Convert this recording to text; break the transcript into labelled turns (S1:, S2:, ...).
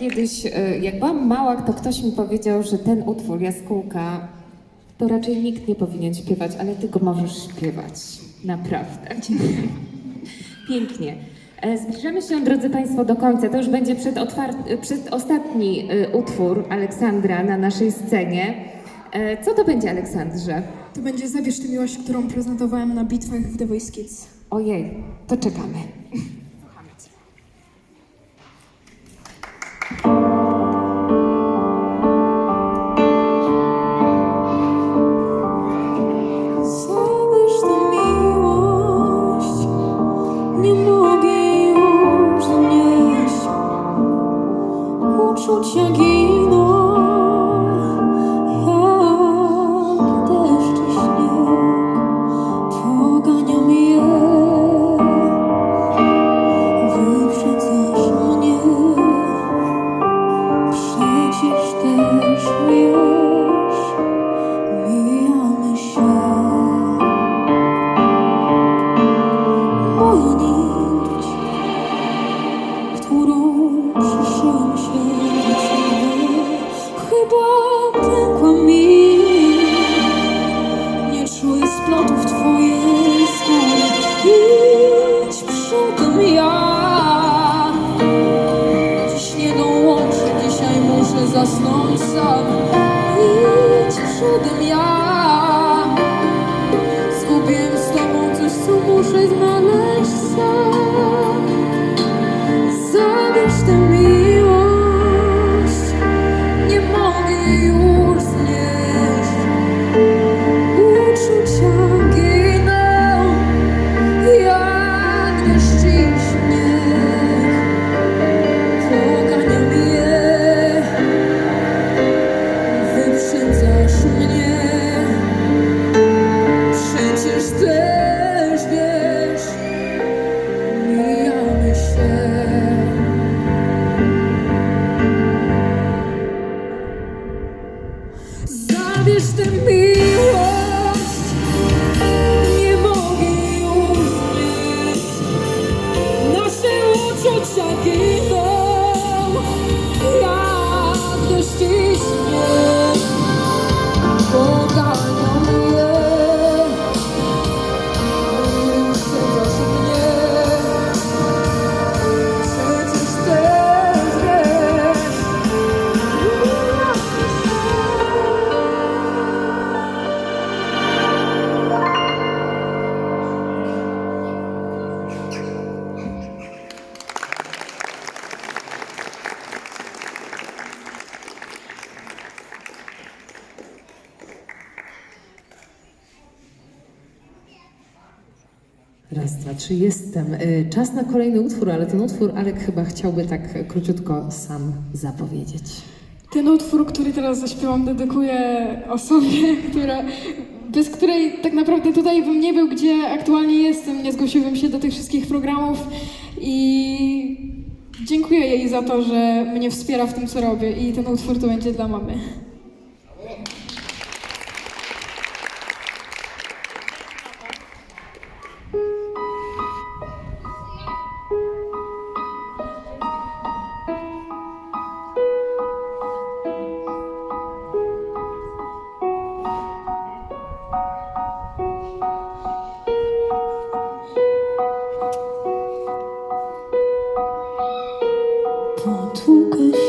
S1: kiedyś, e, jak byłam mała, to ktoś mi powiedział, że ten utwór Jaskółka to raczej nikt nie powinien śpiewać, ale ty go możesz śpiewać. Naprawdę. Pięknie. E, Zbliżamy się, drodzy Państwo, do końca. To już będzie przed, otwar- przed ostatni e, utwór Aleksandra na naszej scenie. Co to będzie, Aleksandrze?
S2: To będzie Zabierz tę miłość, którą prezentowałem na bitwach w The Voice Kids.
S1: Ojej, to czekamy.
S2: faut tient the young.
S1: Raz, dwa, trzy, jestem. Y, Czas na kolejny utwór, ale ten utwór Alek chyba chciałby tak króciutko sam zapowiedzieć.
S2: Ten utwór, który teraz zaśpiewam, dedykuję osobie, która, bez której tak naprawdę tutaj bym nie był, gdzie aktualnie jestem. Nie zgłosiłbym się do tych wszystkich programów i dziękuję jej za to, że mnie wspiera w tym, co robię. I ten utwór to będzie dla mamy. 我涂改